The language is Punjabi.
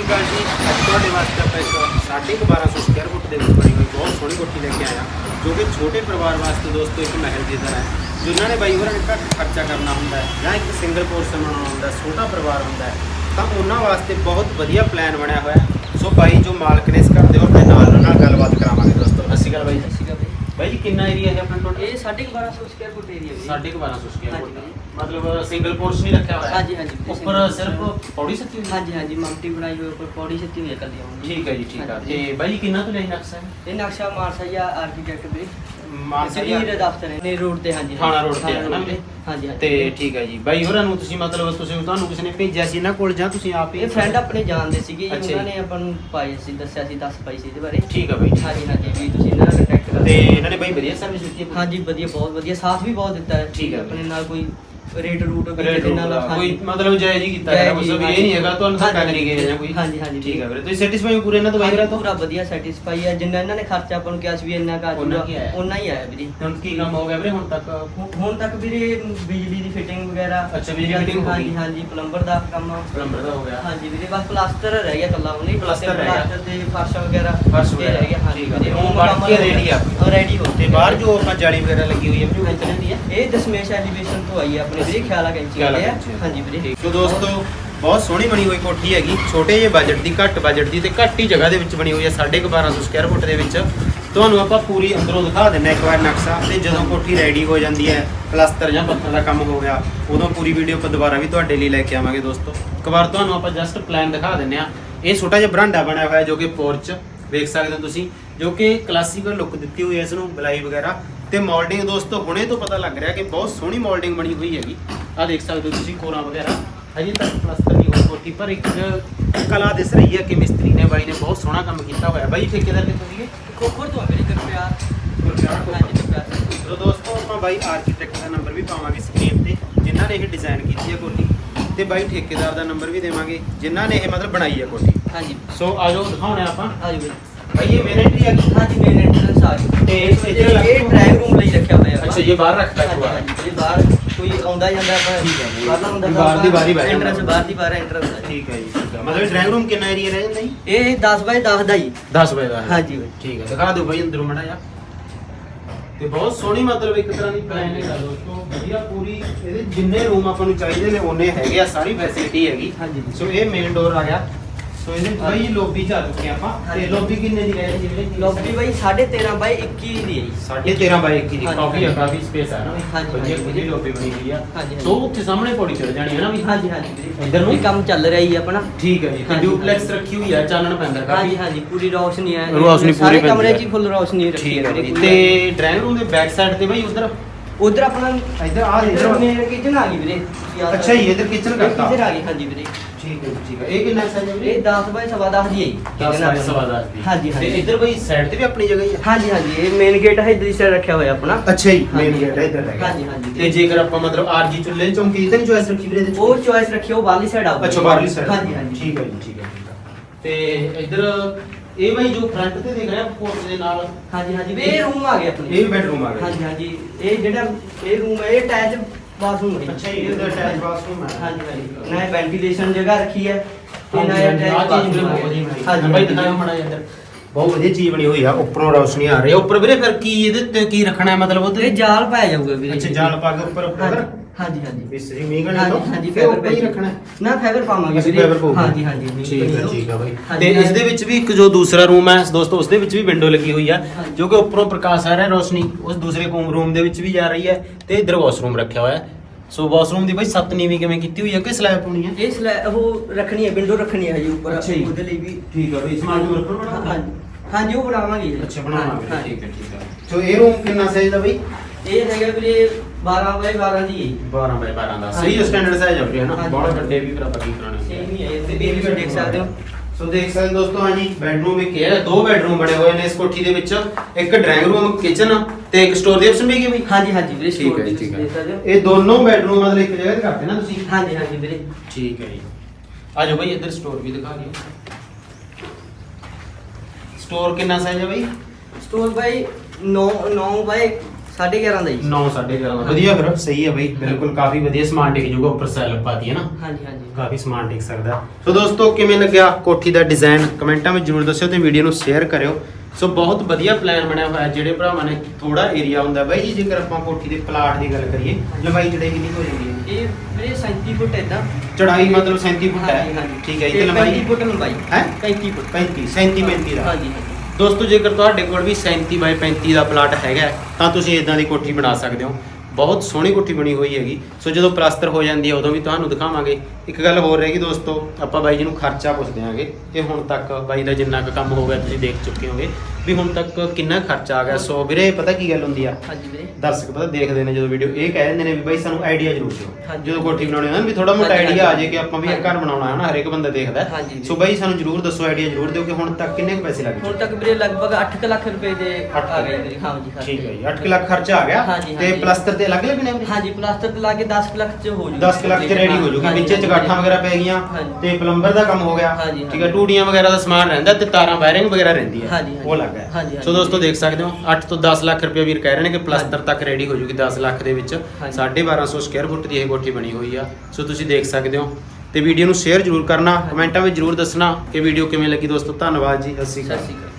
ਸ਼੍ਰੀ ਅਕਾਲ ਜੀ। ਅੱਜ ਤੁਹਾਡੇ ਵਾਸਤੇ ਆਪਾਂ ਇੱਕ 1250 ਸਕੁਅਰ ਫੁੱਟ ਦੇ ਵਿੱਚ ਬਣੀ ਹੋਈ ਬਹੁਤ ਸੋਹਣੀ ਕੋਠੀ ਲੈ ਕੇ ਆਇਆ ਜੋ ਕਿ ਛੋਟੇ ਪਰਿਵਾਰ ਵਾਸਤੇ ਦੋਸਤੋ ਇੱਕ ਮਹਿਲ ਦੀ ਤਰ੍ਹਾਂ ਹੈ ਜਿਨ੍ਹਾਂ ਨੇ ਬਾਈ ਹੋਰਾਂ ਨੇ ਘੱਟ ਖਰਚਾ ਕਰਨਾ ਹੁੰਦਾ ਹੈ ਜਾਂ ਇੱਕ ਸਿੰਗਲ ਪੋਰਸ਼ਨ ਬਣਾਉਣਾ ਹੁੰਦਾ ਹੈ ਛੋਟਾ ਪਰਿਵਾਰ ਹੁੰਦਾ ਹੈ ਤਾਂ ਉਹਨਾਂ ਵਾਸਤੇ ਬਹੁਤ ਵਧੀਆ ਪਲਾਨ ਬਣਿਆ ਹੋਇਆ ਹੈ। ਸੋ ਬਾਈ ਜੋ ਮਾਲਕ ਨੇ ਇਸ ਘਰ ਦੇ ਉਹਨਾਂ ਨਾਲ ਉਹਨਾਂ ਨਾਲ ਗੱਲਬਾਤ ਕਰਾਵਾਂਗੇ ਦੋਸਤੋ। ਸਤਿ ਸ਼੍ਰੀ ਅਕਾਲ ਬਾਈ ਸਤਿ ਸ਼੍ਰੀ ਅਕਾਲ ਬਾਈ। ਜੀ ਕਿੰਨਾ ਏਰੀਆ ਹੈ ਆਪਣਾ ਟੋਟਲ ਇਹ 1250 ਸਕੁਅਰ ਫੁੱਟ ਏਰੀਆ ਵੀ 1250 ਸਕੁਅਰ ਹਾਂਜੀ ਫੁੱਟ। ਮਤਲਬ ਸਿੰਗਲ ਪੋਰਸ਼ਨ ਹੀ ਰੱਖਿਆ ਹੋਇਆ? ਹੈ ਹਾਂਜੀ ਹਾਂਜੀ ਉੱਪਰ ਸਿਰਫ ਪੌੜੀ ਸੱਤੀ ਹੋਈ? ਹੈ? ਹਾਂਜੀ ਹਾਂਜੀ ਮਮਟੀ ਬਣਾਈ ਹੋਈ ਉੱਪਰ ਪੌੜੀ ਛੱਤੀ ਹੋਈ ਕੱਲੀ ਆਉਂਦੀ ਠੀਕ ਹੈ ਜੀ ਠੀਕ ਆ। ਹਾਂਜੀ। ਤੇ ਬਾਈ ਕਿੰਨਾ ਤੋਂ ਲਿਆ ਨਕਸ਼ਾ? ਹੈ ਇਹ ਨਕਸ਼ਾ ਮਾਰਸਈਆ ਆਰਕੀਟੈਕਟ ਦੇ। ਮਾਨਸਾ ਦੇ ਦਫ਼ਤਰ ਨੇ ਰੋਡ ਤੇ ਹਾਂਜੀ ਥਾਣਾ road ਤੇ ਹੈ ਨਾ ਵੀਰੇ? ਹਾਂਜੀ ਹਾਂਜੀ। ਤੇ ਠੀਕ ਹੈ ਜੀ। ਬਾਈ ਹੋਰਾਂ ਨੂੰ ਤੁਸੀਂ ਮਤਲਬ ਤੁਸੀਂ ਤੁਹਾਨੂੰ ਕਿਸੇ ਨੇ ਭੇਜਿਆ ਸੀ ਇਹਨਾਂ ਕੋਲ ਜਾਂ ਤੁਸੀਂ ਆਪ ਹੀ ਇਹ ਫਰੈਂਡ ਆਪਣੇ ਜਾਣਦੇ ਸੀਗੇ ਜੀ ਅੱਛਾ ਜੀ। ਉਹਨਾਂ ਨੇ ਆਪਾਂ ਨੂੰ ਪਾਈ ਸੀ ਦੱਸਿਆ ਸੀ ਦੱਸ ਪਾਈ ਸੀ ਇਹਦੇ ਬਾਰੇ। ਠੀਕ ਆ ਬਾਈ। ਹਾਂਜੀ ਹਾਂਜੀ ਵੀ ਤੁਸੀਂ ਇਹਨਾਂ ਨਾਲ ਕੰਟੈਕਟ ਕਰੋ ਤੇ ਇਹਨਾਂ ਨੇ ਬਾਈ ਵਧੀਆ ਸਰਵਿਸ ਦਿੱਤੀ ਹੈ ਹਾਂਜੀ ਵਧੀਆ ਬਹੁਤ ਵਧੀਆ। ਸਾਥ ਵੀ ਬਹੁਤ ਦਿੱਤਾ ਹੈ। ਠੀਕ ਹੈ ਆਪਣੇ ਨਾਲ ਕੋਈ ਰੇਟ ਰੂਟ ਵੀ ਰੇਟ ਕਿਸੇ ਨਾਲ ਕੋਈ ਹਾਂਜੀ। ਮਤਲਬ ਜਾਇਜ਼ ਹੀ ਕੀਤਾ ਹੈ ਜਾਇਜ਼ ਵੀ ਇਹ ਨਹੀਂ ਹੈਗਾ ਤੁਹਾਨੂੰ ਹਾਂਜੀ। ਕਰੀ ਗਏ ਜਾਂ ਕੋਈ ਹਾਂਜੀ, ਹਾਂਜੀ। ਠੀਕ ਹੈ ਵੀਰੇ ਤੁਸੀਂ ਸੈਟੀਸਫਾਈ ਹੋ ਪੂਰੇ ਇਹਨਾਂ ਤੋਂ ਹੋਰਾਂ ਤੋਂ ਪੂਰਾ ਵਧੀਆ ਸੈਟੀਸਫਾਈ ਹੈ ਜਿੰਨਾ ਇਹਨਾਂ ਨੇ ਖਰਚਾ ਆਪਾਂ ਨੂੰ ਕਿਹਾ ਸੀ ਵੀ ਇੰਨਾ ਕਾ ਉਨਾ ਕੀ ਆਇਆ? ਉਨਾ ਹੀ ਆਇਆ ਵੀਰੇ ਹੁਣ ਕੀ ਕੰਮ ਹੋ ਗਿਆ ਵੀਰੇ ਹੁਣ ਤੱਕ ਹੁਣ- ਹੁਣ ਤੱਕ ਵੀਰੇ ਬਿਜਲੀ ਦੀ ਫਿਟਿੰਗ ਵਗੈਰਾ ਅੱਛਾ, ਬਿਜਲੀ ਦੀ fitting ਹੋ ਗਈ। ਹਾਂਜੀ ਹਾਂਜੀ ਪਲੰਬਰ ਦਾ ਕੰਮ ਪਲੰਬਰ ਦਾ ਹੋ ਗਿਆ ਹਾਂਜੀ ਵੀਰੇ ਬਸ ਪਲਾਸਟਰ ਰਹਿ ਗਿਆ ਕੱਲਾ ਉਹਨੇ ਪਲਾਸਟਰ ਰਹਿ ਗਿਆ। ਪਲਾਸਟਰ ਤੇ ਫਰਸ਼ ਵਗੈਰਾ ਫਰਸ਼ ਇਹ ਵਗੈਰਾ। ਰਹਿ ਗਿਆ ਹਾਂਜੀ ਠੀਕ ਆ। ਵੀਰੇ ਹੁਣ ਬਣ ਕੇ ready ਆ। ਰੈਡੀ ਹੋ ਤੇ ਬਾਹਰ ਜੋ ਆਪਾਂ ਜਾਲੀ ਵਗੈਰਾ ਲੱਗੀ ਹੋਈ ਹੈ ਵੀ ਉਹ ਕਿੱਥੇ ਦੀ ਹੈ ਇਹ ਦਸ਼ਮੇਸ਼ ਐਲੀਵੇਸ਼ਨ ਤੋਂ ਆਈ ਹੈ ਆਪਣੇ ਵੀਰੇ ਖਿਆਲਾ ਕੈਂਚੀ ਖਿਆਲਾ ਵਾਲੇ ਆ? ਕੈਂਚੀ। ਹਾਂਜੀ ਵੀਰੇ। ਸੋ ਦੋਸਤੋ ਬਹੁਤ ਸੋਹਣੀ ਬਣੀ ਹੋਈ ਕੋਠੀ ਹੈਗੀ। ਛੋਟੇ ਜਿਹੇ ਬਜਟ ਦੀ ਘੱਟ ਬਜਟ ਦੀ ਤੇ ਘੱਟ ਹੀ ਜਗ੍ਹਾ ਦੇ ਵਿੱਚ ਬਣੀ ਹੋਈ ਹੈ 1250 ਸਕੁਅਰ ਫੁੱਟ ਦੇ ਵਿੱਚ। ਤੁਹਾਨੂੰ ਆਪਾਂ ਪੂਰੀ ਅੰਦਰੋਂ ਦਿਖਾ ਦਿੰਨੇ ਇੱਕ ਵਾਰ ਨਕਸ਼ਾ ਤੇ ਜਦੋਂ ਕੋਠੀ ਰੈਡੀ ਹੋ ਜਾਂਦੀ ਹੈ ਪਲਾਸਟਰ ਜਾਂ ਪੱਥਰ ਦਾ ਕੰਮ ਹੋ ਗਿਆ ਉਦੋਂ ਪੂਰੀ ਵੀਡੀਓ ਆਪਾਂ ਦੁਬਾਰਾ ਵੀ ਤੁਹਾਡੇ ਲਈ ਲੈ ਕੇ ਆਵਾਂਗੇ ਦੋਸਤੋ। ਇੱਕ ਵਾਰ ਤੁਹਾਨੂੰ ਆਪਾਂ ਜਸਟ ਪਲਾਨ ਦਿਖਾ ਦਿੰਨੇ ਆ ਇਹ ਛੋਟਾ ਜਿਹਾ ਬਰਾਂਡਾ ਬਣਿਆ ਹੋਇਆ ਜੋ ਕਿ ਪੋਰਚ ਵੇਖ ਸਕਦੇ ਹੋ ਤੁਸੀਂ ਜੋ ਕਿ ਕਲਾਸੀਕਲ ਲੁੱਕ ਦਿੱਤੀ ਹੋਈ ਹੈ ਇਸ ਨੂੰ ਬਲਾਈ ਵਗੈਰਾ। ਤੇ ਮੋਲਡਿੰਗ ਦੋਸਤੋ ਹੁਣੇ ਤੋਂ ਪਤਾ ਲੱਗ ਰਿਹਾ ਕਿ ਬਹੁਤ ਸੋਹਣੀ ਮੋਲਡਿੰਗ ਬਣੀ ਹੋਈ ਹੈਗੀ। ਆ ਦੇਖ ਸਕਦੇ ਹੋ ਤੁਸੀਂ ਕੋਰਾਂ ਵਗੈਰਾ। ਹਜੇ ਤੱਕ ਪਲਾਸਟਰ ਨਹੀਂ ਹੋਈ ਕੋਠੀ ਪਰ ਇੱਕ ਕਲਾ ਦਿਸ ਰਹੀ ਹੈ ਕਿ ਮਿਸਤਰੀ ਨੇ ਬਾਈ ਨੇ ਬਹੁਤ ਸੋਹਣਾ ਕੰਮ ਕੀਤਾ ਹੋਇਆ। ਬਾਈ ਠੇਕੇਦਾਰ ਕਿੱਥੋਂ ਸੀਗੇ ਕੋਖਰ ਤੋਂ ਆ ਵੀਰੇ ਕਰਪਿਆਰ ਹਾਂਜੀ ਕਰਪਿਆਰ ਸੋ ਦੋਸਤੋ ਆਪਾਂ ਬਾਈ ਆਰਕੀਟੈਕਟ ਦਾ ਨੰਬਰ ਵੀ ਪਾਵਾਂਗੇ ਸਕਰੀਨ ਤੇ ਜਿਨ੍ਹਾਂ ਨੇ ਇਹ ਡਿਜ਼ਾਈਨ ਕੀਤੀ ਹੈ ਕੋਠੀ। ਤੇ ਬਾਈ ਠੇਕੇਦਾਰ ਦਾ ਨੰਬਰ ਵੀ ਦੇਵਾਂਗੇ ਜਿਨ੍ਹਾਂ ਨੇ ਇਹ ਮਤਲਬ ਬਣਾਈ ਹੈ ਕੋਠੀ। ਹਾਂਜੀ। ਸੋ ਆਜੋ ਦਿਖਾਉਣਾ ਆਪਾਂ। ਆਜੋ ਇਹ ਮੇਰੇ ਐਂਟਰੀ ਹੈ ਹਾਂਜੀ ਮੇਨ ਐਂਟਰੈਂਸ ਆ ਗਈ ਤੇ ਇਹ ਇਹ ਡਰਾਈਵ ਰੂਮ ਲਈ ਰੱਖਿਆ ਹੋਇਆ ਆਪਾਂ। ਅੱਛਾ, ਇਹ ਬਾਹਰ ਰੱਖਤਾ ਹਾਂਜੀ, ਵਾਰ। ਹਾਂਜੀ, ਇਹ ਬਾਹਰ ਕੋਈ ਆਉਂਦਾ ਜਾਂਦਾ ਆਪਾਂ ਠੀਕ ਹੈ ਜੀ। ਬਾਹਰਲਾ ਹੁੰਦਾ ਵੀ ਬਾਹਰ ਦੀ ਬਾਰੀ ਬਹਿ ਜਾਂਦਾ। ਐਂਟਰੈਂਸ ਬਾਹਰ ਦੀ ਬਾਹਰ ਐਂਟਰੈਂਸ ਹੈ ਠੀਕ ਹੈ ਜੀ ਠੀਕ ਹੈ ਮਤਲਬ ਡਰਾਈਵਿੰਗ ਰੂਮ ਕਿੰਨਾ ਏਰੀਆ ਰਹਿ ਜਾਂਦਾ ਜੀ ਇਹ 10 ਬਾਈ 10 ਦਾ ਹੀ 10 ਵਜੇ ਦਾ ਹੈ। ਹਾਂਜੀ ਬਾਈ ਠੀਕ ਹੈ ਦਿਖਾ ਦਿਓ ਬਾਈ ਅੰਦਰੋਂ ਮੜਾ ਜਾ ਤੇ ਬਹੁਤ ਸੋਹਣੀ ਮਤਲਬ ਇੱਕ ਤਰ੍ਹਾਂ ਦੀ ਪਲਾਨ ਹੈ ਦੋਸਤੋ ਵਧੀਆ ਪੂਰੀ ਇਹਦੇ ਜਿੰਨੇ ਰੂਮ ਆਪਾਂ ਨੂੰ ਚਾਹੀਦੇ ਨੇ ਉਹਨੇ ਹੈਗੇ ਆ ਸਾਰੀ ਫੈਸਿਲਿਟੀ ਹੈਗੀ ਹਾਂਜੀ। ਸੋ ਇਹ ਮੇਨ ਡੋਰ ਆ ਗਿਆ ਸੋ ਇਹਦੇ ਬਾਈ ਲੋਬੀ ਚ ਆ ਚੁੱਕੇ ਆਪਾਂ। ਤੇ ਹਾਂਜੀ। ਲੋਬੀ ਕਿੰਨੇ ਦੀ ਰਹੇ ਜਿਹੜੇ ਲੌਬੀ ਬਾਈ 13.5 ਬਾਈ 21 ਦੀ ਹੈ ਜੀ। 13.5 ਬਾਈ 21 ਦੀ। ਹਾਂਜੀ, ਕਾਫੀ ਆ ਹਾਂਜੀ। ਕਾਫੀ ਸਪੇਸ ਆ ਨਾ। ਹਾਂਜੀ, ਵਧੀਆ ਹਾਂਜੀ। ਵਧੀਆ ਲੋਬੀ ਬਣੀ ਹੋਈ ਆ। ਹਾਂਜੀ, ਹਾਂਜੀ। ਸੋ ਉੱਥੇ ਸਾਹਮਣੇ ਪੌੜੀ ਚੜ ਜਾਣੀ ਹੈ ਨਾ ਵੀ? ਹਾਂਜੀ ਹਾਂਜੀ। ਵੀਰੇ ਇੱਧਰ ਨੂੰ? ਵੀ ਕੰਮ ਚੱਲ ਰਿਹਾ ਹੀ ਆਪਣਾ। ਠੀਕ ਹੈ ਜੀ। ਤੇ ਹਾਂਜੀ। ਡਿਊਪਲੈਕਸ ਰੱਖੀ ਹੋਈ ਆ ਚਾਨਣ ਪੈਂਦਾ ਕਾਫੀ। ਹਾਂਜੀ ਹਾਂਜੀ। ਪੂਰੀ ਰੌਸ਼ਨੀ ਹੈ ਰੌਸ਼ਨੀ ਪੂਰੀ ਸਾਰੇ ਪੈਂਦੀ ਕਮਰੇ ਹੈ। 'ਚ ਹੀ ਫੁੱਲ ਰੌਸ਼ਨੀ ਰੱਖੀ ਠੀਕ ਹੈ ਵੀਰੇ, ਜੀ। ਕੋਈ ਤੇ ਡਰਾਈਵਿੰਗ ਰੂਮ ਦੇ ਬੈਕ ਸਾਈਡ ਤੇ ਬਾਈ ਉਧਰ? ਉਧਰ ਆਪਣਾ ਇੱਧਰ ਆ ਇਧਰ ਇੱਧਰ ਮੇਰੇ ਕਿਚਨ ਆ ਗਈ ਵੀਰੇ। ਅੱਛਾ ਜੀ, ਇੱਧਰ kitchen ਕਰਤਾ। ਕਿਚਨ ਆ ਗਈ ਹਾਂਜੀ ਵੀਰੇ। ਠੀਕ ਹੈ ਜੀ, ਠੀਕ ਹੈ। ਇਹ ਕਿੰਨਾ ਸਾਈਜ਼ ਹੈ ਵੀਰੇ? ਇਹ 10 ਬਾਈ ਸਵਾ 10 ਦੀ ਹੈ ਜੀ ਬਾਈ ਆਪਣੀ। ਦੀ। ਹਾਂਜੀ ਤੇ ਹਾਂਜੀ ਇੱਧਰ ਬਈ ਸਾਈਡ ਤੇ ਵੀ ਆਪਣੀ ਜਗ੍ਹਾ ਹੀ ਆ ਹਾਂਜੀ ਹਾਂਜੀ। ਇਹ ਮੇਨ ਗੇਟ ਹੈ ਇਧਰ ਸਾਈਡ ਰੱਖਿਆ ਹੋਇਆ ਆਪਣਾ। ਅੱਛਾ ਜੀ ਹਾਂਜੀ। ਮੇਨ ਗੇਟ ਹੈ ਇੱਧਰ ਹੈਗਾ। ਹਾਂਜੀ, ਹਾਂਜੀ। ਤੇ ਜੇਕਰ ਆਪਾਂ ਮਤਲਬ ਆਰਜੀ ਚੁੱਲ੍ਹੇ ਚੌਂਕੀ ਤੇ ਚੋਇਸ ਰੱਖੀ ਵੀਰੇ ਇਹਦੇ ਚ? ਉਹ ਚੋਇਸ ਰੱਖਿਓ ਬਾਹਰਲੀ ਸਾਈਡ ਆਊਗੀ। ਅੱਛਾ ਬਾਹਰਲੀ ਸਾਈਡ ਹਾਂਜੀ ਹਾਂਜੀ। ਠੀਕ ਹੈ ਜੀ ਠੀਕ ਹੈ ਠੀਕ ਹੈ। ਤੇ ਇੱਧਰ ਇਹ ਬਈ ਜੋ ਫਰੰਟ ਤੇ ਦੇਖ ਰਿਹਾ ਪੋਰਟ ਦੇ ਨਾਲ। ਹਾਂਜੀ ਹਾਂਜੀ ਵੀ ਇਹ ਰੂਮ ਆ ਗਿਆ ਆਪਣੇ। ਇਹ ਵੀ ਬੈਡਰੂਮ ਆ ਗਿਆ। ਹਾਂਜੀ ਹਾਂਜੀ ਇਹ ਜਿਹੜਾ ਇਹ ਰੂਮ ਹੈ ਇਹ ਅਟੈਚ ਬਾਥਰੂਮ ਹੈ ਅੱਛਾ ਜੀ, ਇਹਦਾ attached bathroom ਹੈ। ਹਾਂਜੀ ਹਾਂਜੀ ਨਾ ਵੈਂਟੀਲੇਸ਼ਨ ਜਗ੍ਹਾ ਰੱਖੀ ਹੈ ਤੇ ਨਾ। ਵਧੀਆ ਬਣਾਈ। ਹਾਂਜੀ ਬਾਈ ਦਿਖਾਓ ਮਾੜਾ ਇੱਧਰ? ਬਹੁਤ ਵਧੀਆ ਚੀਜ਼ ਬਣੀ ਹੋਈ ਆ ਉੱਪਰੋਂ ਰੌਸ਼ਨੀ ਆ ਰਹੀ ਆ। ਉੱਪਰ ਵੀਰੇ ਫਿਰ ਕੀ ਇਹਦੇ ਤੇ ਕੀ ਰੱਖਣਾ ਹੈ ਮਤਲਬ ਉਹਦੇ ਇਹ ਜਾਲ ਪਾਇਆ ਜਾਊਗਾ ਵੀਰੇ। ਅੱਛਾ ਜਾਲ ਪਾ ਕੇ ਉੱਪਰ ਉੱਪਰ ਹਾਂਜੀ ਹਾਂਜੀ। ਸਹੀ ਮੀਂਹ ਗਣੇ ਹਾਂਜੀ ਹਾਂਜੀ ਫਿਰ ਉੱਪਰ ਹੀ ਰੱਖਣਾ ਹੈ। ਨਾ ਫਾਈਬਰ ਪਾਵਾਂਗੇ ਵੀਰੇ। ਫਾਈਬਰ ਪਾਉਂਗੇ ਹਾਂਜੀ ਹਾਂਜੀ ਵੀਰੇ। ਠੀਕ ਹੈ ਠੀਕ ਹੈ ਬਾਈ। ਹਾਂਜੀ, ਤੇ ਇਸ ਦੇ ਵਿੱਚ ਵੀ ਇੱਕ ਜੋ ਦੂਸਰਾ ਰੂਮ ਹੈ ਦੋਸਤੋ ਉਸ ਦੇ ਵਿੱਚ ਵੀ ਵਿੰਡੋ ਲੱਗੀ ਹੋਈ ਆ ਹਾਂਜੀ। ਜੋ ਕਿ ਉੱਪਰੋਂ ਪ੍ਰਕਾਸ਼ ਆ ਰਿਹਾ ਰੋਸ਼ਨੀ। ਉਸ ਦੂਸਰੇ ਰੂਮ ਦੇ ਵਿੱਚ ਵੀ ਜਾ ਰਹੀ ਹੈ ਤੇ ਇਧਰ ਵਾਸ਼ਰੂਮ ਰੱਖਿਆ ਹੋਇਆ ਹੈ। ਸੋ ਵਾਸ਼ਰੂਮ ਦੀ ਬਾਈ ਸੱਤ ਨੀਵੀਂ ਕਿਵੇਂ ਕੀਤੀ ਹੋਈ ਹੈ? ਕਿ ਸਲੈਬ ਪਾਉਣੀ ਹੈ? ਇਹ ਸਲੈ ਉਹ ਰੱਖਣੀ ਹੈ ਵਿੰਡੋ ਰੱਖਣੀ ਹੈ ਜੀ ਉੱਪਰ। ਅੱਛਾ ਜੀ। ਉਹਦੇ ਲਈ ਵੀ ਠੀਕ ਹੈ ਬਈ ਨੂੰ ਰੱਖਣਾ ਹਾਂਜੀ। ਹਾਂਜੀ ਉਹ ਬਣਾਵਾਂਗੇ ਜੀ। ਅੱਛਾ ਬਣਾਵਾਂਗੇ। ਹਾਂਜੀ, ਠੀਕ ਹੈ ਠੀਕ ਹੈ। ਸੋ ਇਹ ਰੂਮ ਕਿੰਨਾ ਸਾਈਜ਼ ਦਾ ਬਾਈ? ਇਹ ਹੈਗਾ ਵੀਰੇ 12 ਬਾਈ 12 ਦੀ ਹੈ ਜੀ 12 ਬਾਈ 12 ਦਾ। ਸਹੀ ਸਟੈਂਡਰਡ ਸਾਈਜ਼ ਹੋ ਰਿਹਾ ਨਾ ਹਾਂਜੀ। ਬਹੁਤ ਵੱਡੇ ਵੀ ਫਿਰ ਆਪਾਂ ਕੀ ਕਰਾਣੇ ਸੇਮ ਹੀ ਹੈ ਇਹ ਵੀ ਦੇਖ ਸਕਦੇ ਹੋ। ਸੋ ਦੇਖ ਸਕਦੇ ਹੋ ਦੋਸਤੋ ਹਾਂਜੀ ਬੈਡਰੂਮ ਇੱਕ ਹੈ ਦੋ ਬੈਡਰੂਮ ਬਣੇ ਹੋਏ ਨੇ ਇਸ ਕੋਠੀ ਦੇ ਵਿੱਚ। ਇੱਕ ਡਰਾਇੰਗ ਰੂਮ ਕਿਚਨ ਤੇ ਇੱਕ ਸਟੋਰ ਦੀ ਆਪਸ਼ਨ ਵੀ ਹੈਗੀ ਬਈ ਹਾਂਜੀ ਹਾਂਜੀ ਵੀਰੇ ਠੀਕ ਹੈ store ਜੀ, ਦੀ ਠੀਕ ਦੇਖ ਸਕਦੇ ਹੈ। ਹੋ ਇਹ ਦੋਨੋਂ ਬੈਡਰੂਮ ਮਤਲਬ ਇੱਕ ਜਗ੍ਹਾ ਤੇ ਕਰਤੇ ਨਾ ਤੁਸੀਂ? ਹਾਂਜੀ ਹਾਂਜੀ ਵੀਰੇ। ਠੀਕ ਹੈ ਜੀ। ਆ ਜਾਓ ਬਈ ਇੱਧਰ ਸਟੋਰ ਵੀ ਦਿਖਾ ਦਿਓ। ਸਟੋਰ ਕਿੰਨਾ ਸਾਈਜ਼ ਹੈ ਬਈ? ਸਟੋਰ ਬਾਈ 9 9 ਬਾਈ 11.5 ਦਾ ਜੀ। 9 11.5 ਵਧੀਆ ਫਿਰ ਸਹੀ ਹੈ ਬਈ। ਬਿਲਕੁਲ ਕਾਫੀ ਵਧੀਆ ਸਮਾਨ ਟਿਕ ਜੂਗਾ ਉੱਪਰ ਸੈਲ ਪਾਤੀ ਹੈ ਨਾ। ਹਾਂਜੀ ਹਾਂਜੀ। ਕਾਫੀ ਸਮਾਨ ਟਿਕ ਸਕਦਾ। ਹੈ। ਸੋ ਦੋਸਤੋ ਕਿਵੇਂ ਲੱਗਿਆ ਕੋਠੀ ਦਾ ਡਿਜ਼ਾਈਨ ਕਮੈਂਟਾਂ ਵਿੱਚ ਜਰੂਰ ਦੱਸਿਓ ਤੇ ਵੀਡੀਓ ਨੂੰ ਸ਼ੇਅਰ ਕਰਿਓ। ਸੋ ਬਹੁਤ ਵਧੀਆ ਪਲਾਨ ਬਣਿਆ ਹੋਇਆ। ਹੈ। ਜਿਹੜੇ ਭਰਾਵਾਂ ਨੇ ਥੋੜਾ ਏਰੀਆ ਹੁੰਦਾ ਬਾਈ ਜੀ ਜੇਕਰ ਆਪਾਂ ਕੋਠੀ ਦੇ ਪਲਾਟ ਦੀ ਗੱਲ ਕਰੀਏ ਲੰਬਾਈ ਚੜਾਈ ਕਿੰਨੀ ਕੁ ਹੋ ਜਾਂਦੀ ਹੈ? ਇਹ ਵੀਰੇ 37 ਫੁੱਟ ਇਦਾਂ। ਚੜਾਈ ਮਤਲਬ 37 ਫੁੱਟ ਹੈ। ਹਾਂਜੀ ਹਾਂਜੀ। ਠੀਕ ਹੈ ਜੀ ਤੇ ਲੰਬਾਈ? 35 ਫੁੱਟ ਲੰਬਾਈ। ਹੈ? 35 ਫੁੱਟ। 35 37 35 ਦਾ। ਹਾਂਜੀ ਹਾਂਜੀ। ਦੋਸਤੋ, ਜੇਕਰ ਤੁਹਾਡੇ ਕੋਲ ਵੀ 37 ਬਾਈ 35 ਦਾ ਪਲਾਟ ਹੈਗਾ ਤਾਂ ਤੁਸੀਂ ਇਦਾਂ ਦੀ ਕੋਠੀ ਬਣਾ ਸਕਦੇ ਹੋ। ਬਹੁਤ ਸੋਹਣੀ ਕੋਠੀ ਬਣੀ ਹੋਈ ਹੈਗੀ। ਸੋ ਜਦੋਂ ਪਲਾਸਟਰ ਹੋ ਜਾਂਦੀ ਹੈ ਉਦੋਂ ਵੀ ਤੁਹਾਨੂੰ ਦਿਖਾਵਾਂਗੇ। ਇੱਕ ਗੱਲ ਹੋਰ ਰਹੇਗੀ ਦੋਸਤੋ ਆਪਾਂ ਬਾਈ ਜੀ ਨੂੰ ਖਰਚਾ ਪੁੱਛਦੇ ਆਂਗੇ ਕਿ ਹੁਣ ਤੱਕ ਬਾਈ ਦਾ ਜਿੰਨਾ ਕੁ ਕੰਮ ਹੋ ਗਿਆ ਤੁਸੀਂ ਦੇਖ ਚੁੱਕੇ ਹੋਗੇ ਵੀ ਹੁਣ ਤੱਕ ਕਿੰਨਾ ਖਰਚਾ ਆ ਗਿਆ। ਸੋ ਵੀਰੇ ਪਤਾ ਕੀ ਗੱਲ ਹੁੰਦੀ ਆ? ਹਾਂਜੀ ਵੀਰੇ। ਦਰਸ਼ਕ ਪਤਾ ਦੇਖਦੇ ਨੇ ਜਦੋਂ ਵੀਡੀਓ ਇਹ ਕਹਿ ਦਿੰਦੇ ਨੇ ਵੀ ਬਾਈ ਸਾਨੂੰ ਆਈਡੀਆ ਜ਼ਰੂਰ ਦਿਓ। ਜਦੋਂ ਕੋਠੀ ਬਣਾਉਣੀ ਹੋਵੇ ਵੀ ਥੋੜਾ ਮੋਟਾ ਆਈਡੀਆ ਆ। ਜੇ ਕਿ ਆਪਾਂ ਵੀ ਇਹ ਘਰ ਬਣਾਉਣਾ ਹੈ ਨਾ ਹਰੇਕ ਬੰਦਾ ਦੇਖਦਾ। ਹੈ। ਸੋ ਬਾਈ ਸਾਨੂੰ ਜ਼ਰੂਰ ਦੱਸੋ ਆਈਡੀਆ ਜ਼ਰੂਰ ਦਿਓ ਕਿ ਹੁਣ ਤੱਕ ਕਿੰਨੇ ਕੁ ਪੈਸੇ ਲੱਗ ਹੁਣ ਚੁੱਕੇ ਤੱਕ ਵੀਰੇ ਲਗਭਗ 8 ਲੱਖ ਰੁਪਏ ਦੇ ਆ ਗਏ ਹਾਂਜੀ ਠੀਕ ਹੈ ਜੀ 8 ਲੱਖ ਖਰਚਾ ਆ ਗਿਆ ਤੇ। ਪਲਸਤਰ ਤੇ ਅਲੱਗ ਲੱਗਣੇ ਵੀਰੇ ਹਾਂਜੀ ਪਲਾਸਟਰ ਤੇ ਲਾ ਕੇ 10 ਲੱਖ ਚ ਹੋ ਜੂਗੀ 10 ਲੱਖ ਚ ਰੈਡੀ ਹੋ ਜੂਗੀ ਹਾਂਜੀ, ਵਿੱਚੇ ਹਾਂਜੀ, ਚਗਾਠਾਂ ਵਗੈਰਾ ਪੈ ਗਈਆਂ ਹਾਂਜੀ। ਤੇ ਪਲੰਬਰ ਦਾ ਕੰਮ ਹੋ ਗਿਆ ਹਾਂਜੀ, ਠੀਕ ਹੈ ਹਾਂਜੀ। ਟੂਟੀਆਂ ਵਗੈਰਾ ਦਾ ਸਮਾਨ ਰਹਿੰਦਾ ਤੇ ਤਾਰਾਂ ਵਾਇਰਿੰਗ ਵਗੈਰਾ ਰਹਿੰਦੀ ਹੈ ਹਾਂਜੀ, ਹਾਂਜੀ। ਉਹ ਲੱਗ ਹੈ ਹਾਂਜੀ, ਹਾਂਜੀ। ਸੋ ਦੋਸਤੋ ਦੇਖ ਸਕਦੇ ਹੋ 8 ਤੋਂ 10 ਲੱਖ ਰੁਪਏ ਵੀਰ ਕਹਿ ਰਹੇ ਨੇ ਕਿ ਪਲਸਤਰ ਹਾਂਜੀ। ਤੱਕ ਰੈਡੀ ਹੋ ਜੂਗੀ 10 ਲੱਖ ਦੇ ਵਿੱਚ ਹਾਂਜੀ। 1250 ਸਕੁਅਰ ਫੁੱਟ ਦੀ ਇਹ ਕੋਠੀ ਬਣੀ ਹੋਈ ਆ ਸੋ ਤੁਸੀਂ ਦੇਖ ਸਕਦੇ ਹੋ ਤੇ ਵੀਡੀਓ ਨੂੰ ਸ਼ੇਅਰ ਜ਼ਰੂਰ ਕਰਨਾ ਕਮੈਂਟਾਂ ਵਿੱਚ ਜ਼ਰੂਰ ਦੱਸਣਾ ਕਿ ਵੀਡੀਓ ਕਿਵੇਂ ਲੱਗੀ ਦੋਸਤੋ ਧੰਨਵਾਦ ਜੀ ਸਤਿ ਸ਼੍ਰੀ ਸਤਿ ਅਕਾਲ ਸ਼੍ਰੀ ਅਕਾਲ